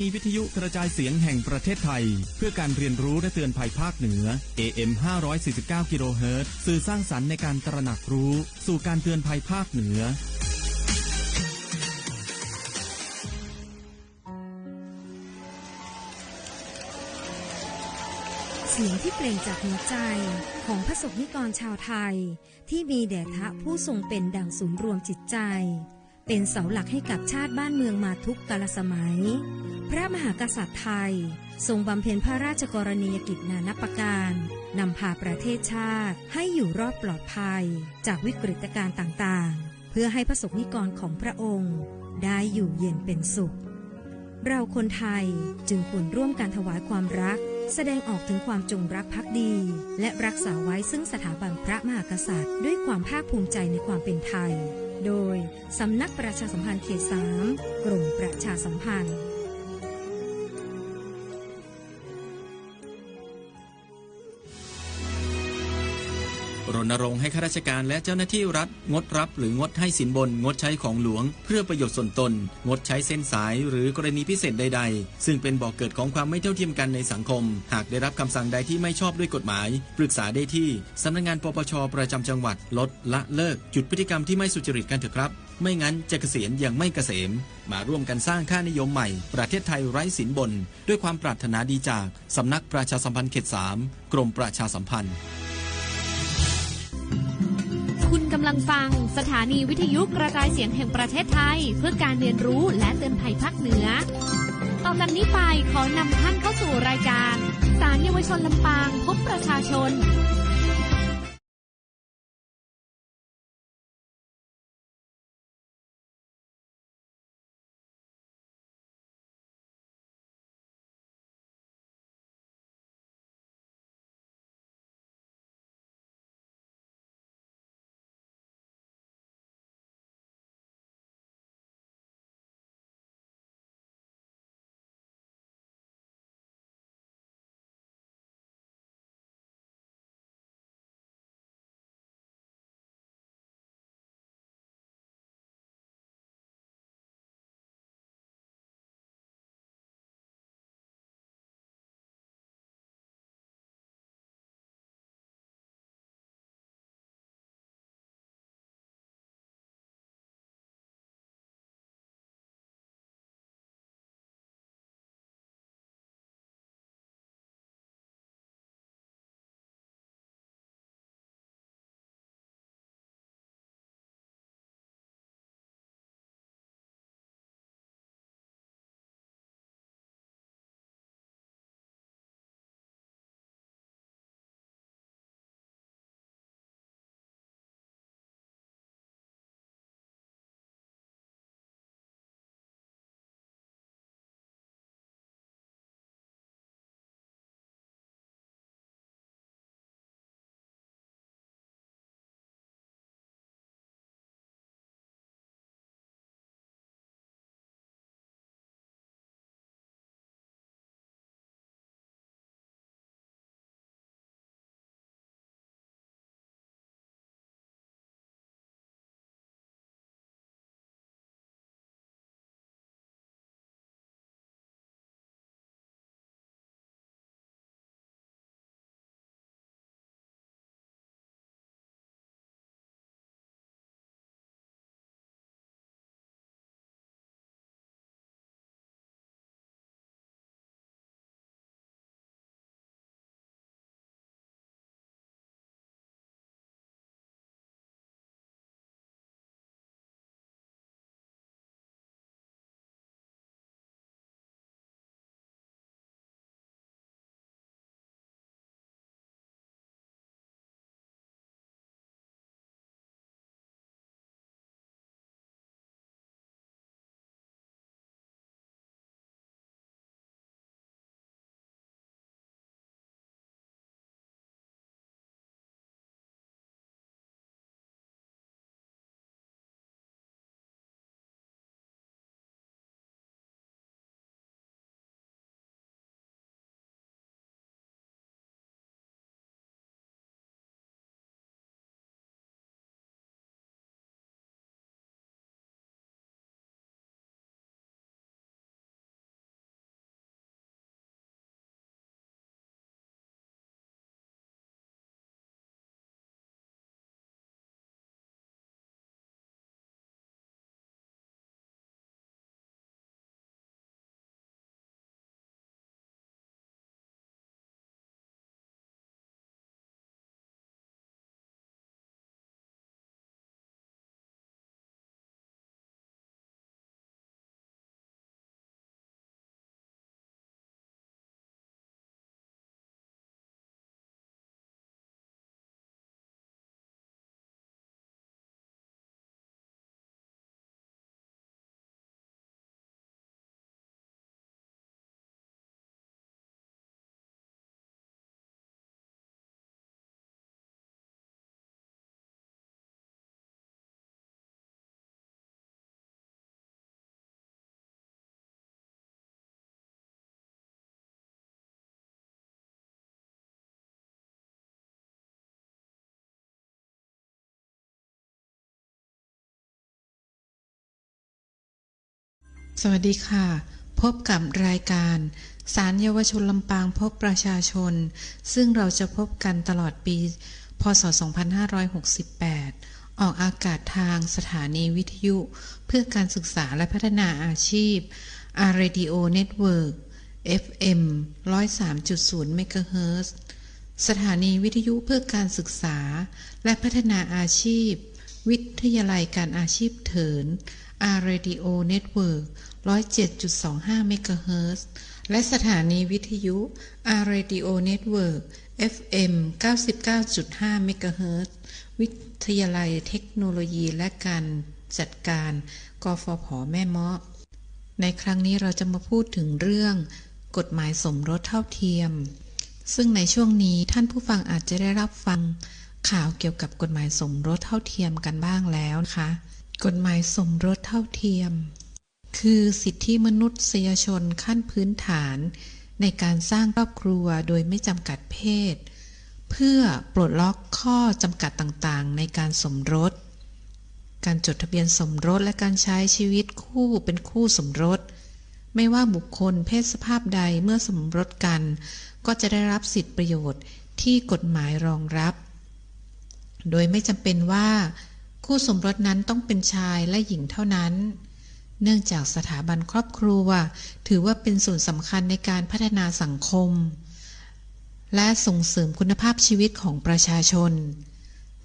มีวิทยุกระจายเสียงแห่งประเทศไทย เพื่อการเรียนรู้และเตือนภัยภาคเหนือ AM 549กิโลเฮิรตซ์สื่อสร้างสรรค์ในการตระหนักรู้ สู่การเตือนภัยภาคเหนือ เสียงที่เปล่งจากหัวใจของพระสงฆ์นิกรชาวไทย ที่มีแด่ทะผู้ทรงเป็นดังศูนย์รวมจิตใจ เป็นเสาหลักให้กับชาติบ้านเมืองมาทุกกาลสมัย พระมหากษัตริย์ไทย ทรงบำเพ็ญพระราชกรณียกิจนานับประการนำพาประเทศชาติให้อยู่รอดปลอดภัย จากวิกฤตการณ์ต่างๆ เพื่อให้พระสงฆ์นิกรของพระองค์ ได้อยู่เย็นเป็นสุข เราคนไทยจึงควรร่วมกันถวายความรัก แสดงออกถึงความจงรักภักดี และรักษาไว้ซึ่งสถาบันพระมหากษัตริย์ ด้วยความภาคภูมิใจในความเป็นไทย โดยสำนักประชาสัมพันธ์เขตสามกรมประชาสัมพันธ์ ณรงค์ให้ข้าราชการและเจ้าหน้าที่รัฐ งดรับ หรืองดให้สินบน งดใช้ของหลวง เพื่อประโยชน์ส่วนตน งดใช้เส้นสายหรือกรณีพิเศษใด ๆ ซึ่งเป็นบ่อกเกิดของความไม่เท่าเทียมกันในสังคม หากได้รับคำสั่งใดที่ไม่ชอบด้วยกฎหมาย ปรึกษาได้ที่สำนักงานปปชประจำจังหวัด ลดละเลิกจุดพฤติกรรมที่ไม่สุจริตกันเถอะครับ ไม่งั้นจะเกษียณอย่างไม่เกษม มาร่วมกันสร้างค่านิยมใหม่ ประเทศไทยไร้สินบน ด้วยความปรารถนาดีจากสำนักประชาสัมพันธ์เขตสามกรมประชาสัมพันธ์ำลังฟัง สถานีวิทยุกระจายเสียงแห่งประเทศไทย เพื่อการเรียนรู้และเตือนภัยภาคเหนือ ต่อจากนี้ไปขอนำท่านเข้าสู่รายการ สารเยาวชนลำปางพบประชาชน สวัสดีค่ะ พบกับรายการสารเยาวชนลำปางพบประชาชน ซึ่งเราจะพบกันตลอดปี พศ 2568 ออกอากาศทางสถานีวิทยุ เพื่อการศึกษาและพัฒนาอาชีพอาร์เรดิโอเน็ตเวิร์ก FM 103.0เมกะเฮิร์สถานีวิทยุเพื่อการศึกษา และพัฒนาอาชีพ วิทยาลัยการอาชีพเถินอาร์ รดิโอเน็ตเวิร์ก107.25 เมกะเฮิรตซ์ และสถานีวิทยุอาร์เรดิโอเน็ตเวิร์ก FM 99.5 เมกะเฮิรตซ์ วิทยาลัยเทคโนโลยีและการจัดการ กฟผ แม่เมาะ ในครั้งนี้เราจะมาพูดถึงเรื่อง กฎหมายสมรสเท่าเทียม ซึ่งในช่วงนี้ท่านผู้ฟังอาจจะได้รับฟังข่าวเกี่ยวกับกฎหมายสมรสเท่าเทียมกันบ้างแล้วนะคะ กฎหมายสมรสเท่าเทียม คือสิทธิมนุษยชนขั้นพื้นฐาน ในการสร้างครอบครัวโดยไม่จำกัดเพศ เพื่อปลดล็อกข้อจำกัดต่างๆ ในการสมรส การจดทะเบียนสมรสและการใช้ชีวิตคู่เป็นคู่สมรส ไม่ว่าบุคคลเพศสภาพใดเมื่อสมรสกัน ก็จะได้รับสิทธิประโยชน์ที่กฎหมายรองรับ โดยไม่จำเป็นว่า คู่สมรสนั้นต้องเป็นชายและหญิงเท่านั้น เนื่องจากสถาบันครอบครัว ถือว่าเป็นส่วนสำคัญในการพัฒนาสังคม และส่งเสริมคุณภาพชีวิตของประชาชน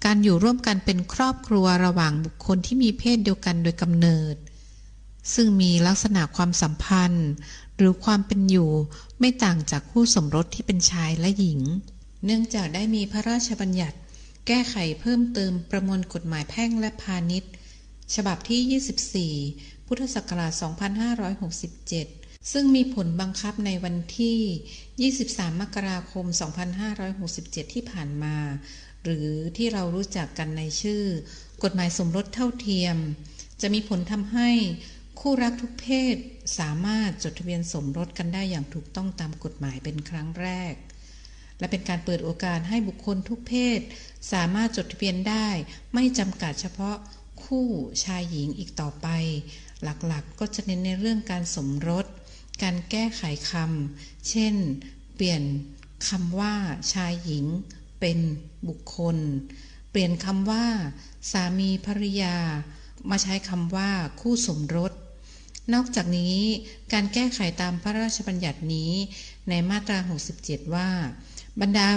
การอยู่ร่วมกันเป็นครอบครัวระหว่างบุคคลที่มีเพศเดียวกันโดยกำเนิด ซึ่งมีลักษณะความสัมพันธ์ หรือความเป็นอยู่ไม่ต่างจากคู่สมรสที่เป็นชายและหญิง เนื่องจากได้มีพระราชบัญญัติแก้ไขเพิ่มเติมประมวลกฎหมายแพ่งและพาณิชย์ ฉบับที่ 24 พุทธศักราช 2567 ซึ่งมีผลบังคับในวันที่ 23 มกราคม 2567 ที่ผ่านมา หรือที่เรารู้จักกันในชื่อ กฎหมายสมรสเท่าเทียม จะมีผลทำให้คู่รักทุกเพศสามารถจดทะเบียนสมรสกันได้อย่างถูกต้องตามกฎหมายเป็นครั้งแรก และเป็นการเปิดโอกาสให้บุคคลทุกเพศ สามารถจดทะเบียนได้ ไม่จำกัดเฉพาะคู่ชายหญิงอีกต่อไป หลักๆก็จะเน้นในเรื่องการสมรส การแก้ไขคำ เช่น เปลี่ยนคำว่าชายหญิง เป็นบุคคล เปลี่ยนคำว่า สามีภรรยา มาใช้คำว่าคู่สมรส นอกจากนี้การแก้ไขตามพระราชบัญญัตินี้ในมาตรา 67 ว่า บรรดา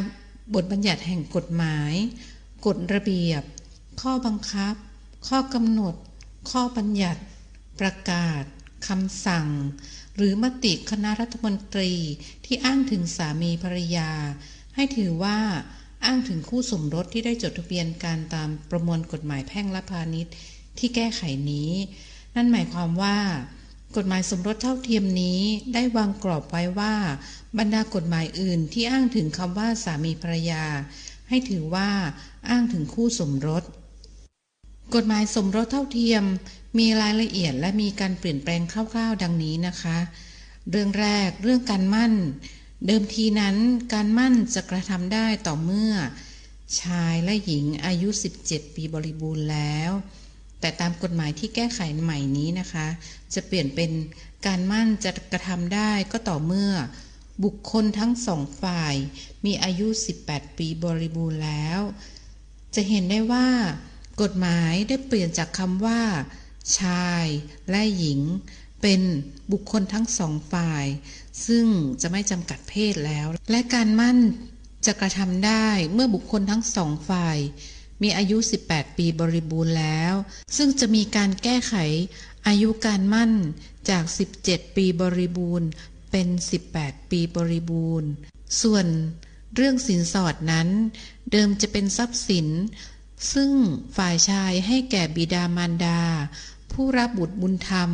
บทบัญญัติแห่งกฎหมาย กฎระเบียบ ข้อบังคับ ข้อกำหนด ข้อบัญญัติ ประกาศคำสั่ง หรือมติคณะรัฐมนตรีที่อ้างถึงสามีภรรยา ให้ถือว่าอ้างถึงคู่สมรสที่ได้จดทะเบียนการตามประมวลกฎหมายแพ่งและพาณิชย์ที่แก้ไขนี้ นั่นหมายความว่า กฎหมายสมรสเท่าเทียมนี้ได้วางกรอบไว้ว่า บรรดากฎหมายอื่นที่อ้างถึงคำว่าสามีภรรยา ให้ถือว่าอ้างถึงคู่สมรส กฎหมายสมรสเท่าเทียม มีรายละเอียดและมีการเปลี่ยนแปลงคร่าวๆ ดังนี้นะคะ เรื่องแรกเรื่องการมั่น เดิมทีนั้นการมั่นจะกระทำได้ต่อเมื่อ ชายและหญิงอายุ 17 ปีบริบูรณ์แล้ว แต่ตามกฎหมายที่แก้ไขใหม่นี้นะคะ จะเปลี่ยนเป็นการมั่นจะกระทำได้ก็ต่อเมื่อ บุคคลทั้งสองฝ่าย มีอายุ 18 ปีบริบูรณ์แล้ว จะเห็นได้ว่ากฎหมายได้เปลี่ยนจากคำว่า ชายและหญิง เป็นบุคคลทั้งสองฝ่าย ซึ่งจะไม่จำกัดเพศแล้ว และการมั่นจะกระทำได้เมื่อบุคคลทั้งสองฝ่าย มีอายุ 18 ปีบริบูรณ์แล้ว ซึ่งจะมีการแก้ไขอายุการมั่นจาก 17 ปีบริบูรณ์ เป็น 18 ปีบริบูรณ์ ส่วนเรื่องสินสอดนั้น เดิมจะเป็นทรัพย์สิน ซึ่งฝ่ายชายให้แก่บิดามารดา ผู้รับบุตรบุญธรรม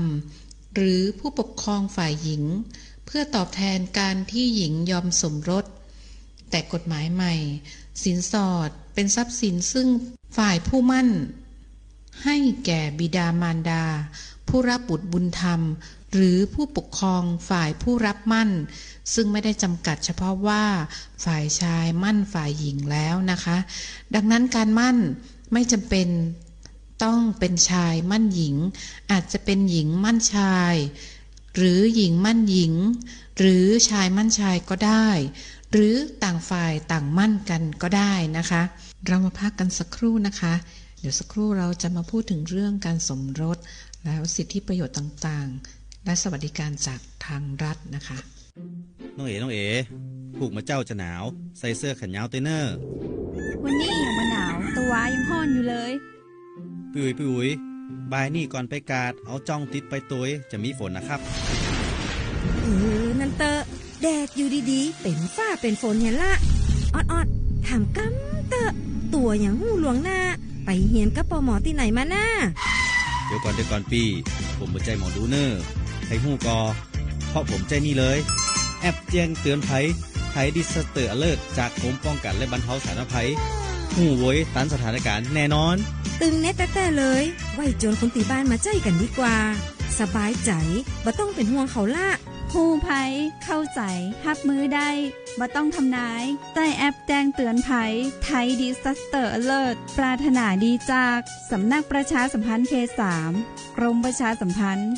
หรือผู้ปกครองฝ่ายหญิง เพื่อตอบแทนการที่หญิงยอมสมรส แต่กฎหมายใหม่ สินสอดเป็นทรัพย์สินซึ่งฝ่ายผู้มั่น ให้แก่บิดามารดา ผู้รับบุตรบุญธรรม หรือผู้ปกครองฝ่ายผู้รับมั่น ซึ่งไม่ได้จำกัดเฉพาะว่าฝ่ายชายมั่นฝ่ายหญิงแล้วนะคะ ดังนั้นการมั่นไม่จำเป็นต้องเป็นชายมั่นหญิง อาจจะเป็นหญิงมั่นชาย หรือหญิงมั่นหญิง หรือชายมั่นชายก็ได้ หรือต่างฝ่ายต่างมั่นกันก็ได้นะคะ เรามาพักกันสักครู่นะคะ เดี๋ยวสักครู่เราจะมาพูดถึงเรื่องการสมรสแล้วสิทธิประโยชน์ต่างๆ และสวัสดิการจากทางรัฐนะคะ น้องเอ๋ น้องเอ๋ผูกมาเจ้าจะหนาว ใส่เสื้อแขนยาวเตเนอร์ วันนี้ยังมาหนาว ตัวยังห้อนอยู่เลยปุยปุยบายนี่ก่อนไปกาด เอาจ้องติดไปตัวยจะมีฝนนะครับ เออ นันเตอะแดดอยู่ดีๆ เป็นฝ้าเป็นฝนเห็นละออดออดๆถามกำเตอะตัวอย่างหูหลวงหน้า ไปเฮียนกับปอหมอที่ไหนมาหน้า เดี๋ยวก่อนเดี๋ยวก่อนปี ผมบ่ใจหมอดูเนอร์ ให้หู้กอ เพราะผมใจนี่เลย แอปแจ้งเตือนภัยภัยดิสเตอร์อเลิร์จากกรมป้องกันและบรรเทาสาธารณภัยหูโวยตันสถานการณ์แน่นอน ตึงแน่แต่แต่เลย ไว้โจนคนตีบ้านมาใจกันดีกว่า สบายใจบ่ต้องเป็นห่วงเขาละผู้ภัยเข้าใจฮับมือได้บ่ต้องทำนายใต้แอปแจ้งเตือนภัยไทยดิสเตอร์อเลิร์ปรารถนาดีจาก สำนักประชาสัมพันธ์เขต3กรมประชาสัมพันธ์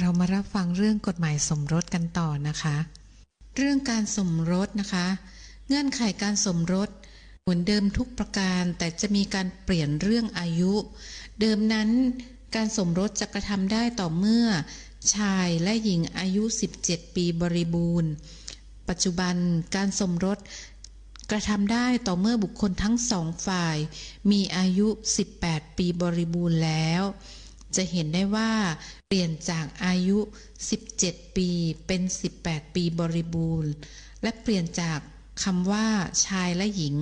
เรามารับฟังเรื่องกฎหมายสมรสกันต่อนะคะ เรื่องการสมรสนะคะ เงื่อนไขการสมรสเหมือนเดิมทุกประการ แต่จะมีการเปลี่ยนเรื่องอายุ เดิมนั้นการสมรสจะกระทำได้ต่อเมื่อ ชายและหญิงอายุ 17 ปีบริบูรณ์ ปัจจุบันการสมรสกระทำได้ต่อเมื่อบุคคลทั้งสองฝ่าย มีอายุ 18 ปีบริบูรณ์แล้ว จะเห็นได้ว่า เปลี่ยนจากอายุ 17 ปี เป็น 18 ปีบริบูรณ์ และเปลี่ยนจากคำว่าชายและหญิง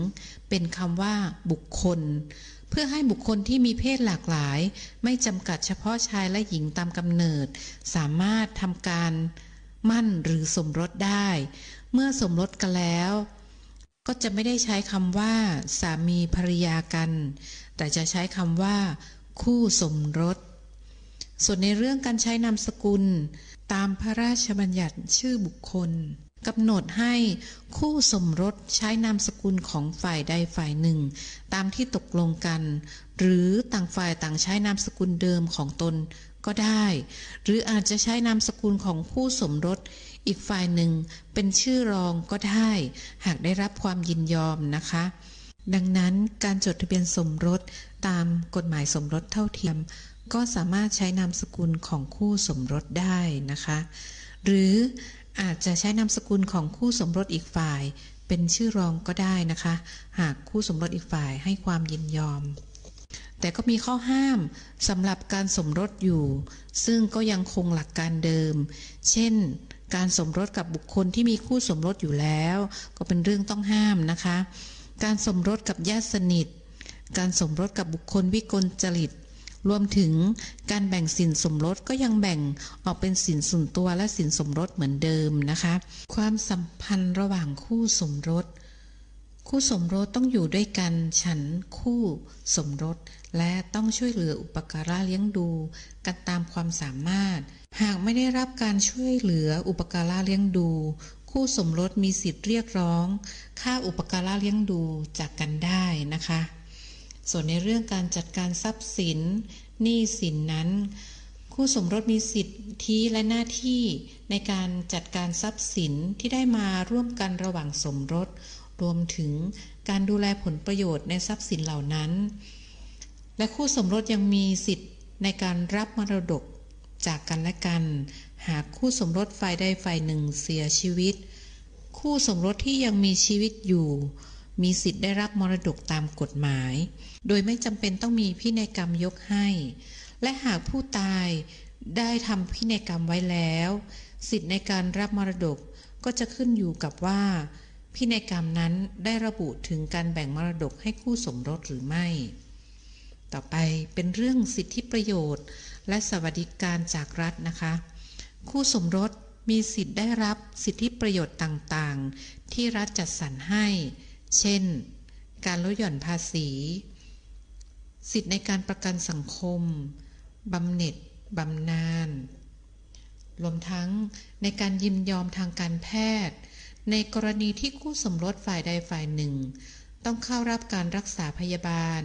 เป็นคำว่าบุคคล เพื่อให้บุคคลที่มีเพศหลากหลาย ไม่จำกัดเฉพาะชายและหญิงตามกำเนิด สามารถทำการมั่นหรือสมรสได้ เมื่อสมรสกันแล้ว ก็จะไม่ได้ใช้คำว่า สามีภรรยากัน แต่จะใช้คำว่า คู่สมรส ส่วนในเรื่องการใช้นามสกุล ตามพระราชบัญญัติชื่อบุคคลกำหนดให้คู่สมรสใช้นามสกุลของฝ่ายใดฝ่ายหนึ่ง ตามที่ตกลงกัน หรือต่างฝ่ายต่างใช้นามสกุลเดิมของตนก็ได้ หรืออาจจะใช้นามสกุลของคู่สมรสอีกฝ่ายหนึ่งเป็นชื่อรองก็ได้ หากได้รับความยินยอมนะคะ ดังนั้นการจดทะเบียนสมรสตามกฎหมายสมรสเท่าเทียม ก็สามารถใช้นามสกุลของคู่สมรสได้นะคะ หรืออาจจะใช้นามสกุลของคู่สมรสอีกฝ่าย เป็นชื่อรองก็ได้นะคะ หากคู่สมรสอีกฝ่ายให้ความยินยอม แต่ก็มีข้อห้ามสำหรับการสมรสอยู่ ซึ่งก็ยังคงหลักการเดิม เช่นการสมรสกับบุคคลที่มีคู่สมรสอยู่แล้ว ก็เป็นเรื่องต้องห้ามนะคะ การสมรสกับญาติสนิท การสมรสกับบุคคลวิกลจริต รวมถึงการแบ่งสินสมรสก็ยังแบ่งออกเป็นสินส่วนตัวและสินสมรสเหมือนเดิมนะคะ ความสัมพันธ์ระหว่างคู่สมรส คู่สมรสต้องอยู่ด้วยกันฉันคู่สมรส และต้องช่วยเหลืออุปการะเลี้ยงดู กันตามความสามารถ หากไม่ได้รับการช่วยเหลืออุปการะเลี้ยงดู คู่สมรสมีสิทธิ์เรียกร้อง ค่าอุปการะเลี้ยงดูจากกันได้นะคะ ส่วนในเรื่องการจัดการทรัพย์สินหนี้สินนั้น คู่สมรสมีสิทธิและหน้าที่ในการจัดการทรัพย์สินที่ได้มาร่วมกันระหว่างสมรส รวมถึงการดูแลผลประโยชน์ในทรัพย์สินเหล่านั้น และคู่สมรสยังมีสิทธิในการรับมรดกจากกันและกัน หากคู่สมรสฝ่ายใดฝ่ายหนึ่งเสียชีวิต คู่สมรสที่ยังมีชีวิตอยู่ มีสิทธิ์ได้รับมรดกตามกฎหมาย โดยไม่จำเป็นต้องมีพินัยกรรมยกให้ และหากผู้ตายได้ทำพินัยกรรมไว้แล้ว สิทธิ์ในการรับมรดกก็จะขึ้นอยู่กับว่า พินัยกรรมนั้นได้ระบุถึงการแบ่งมรดกให้คู่สมรสหรือไม่ ต่อไปเป็นเรื่องสิทธิประโยชน์ และสวัสดิการจากรัฐนะคะ คู่สมรสมีสิทธิ์ได้รับสิทธิประโยชน์ต่างๆ ที่รัฐจัดสรรให้ เช่น การลดหย่อนภาษี สิทธิในการประกันสังคม บำเหน็จ บำนาญ รวมทั้งในการยินยอมทางการแพทย์ ในกรณีที่คู่สมรสฝ่ายใดฝ่ายหนึ่ง ต้องเข้ารับการรักษาพยาบาล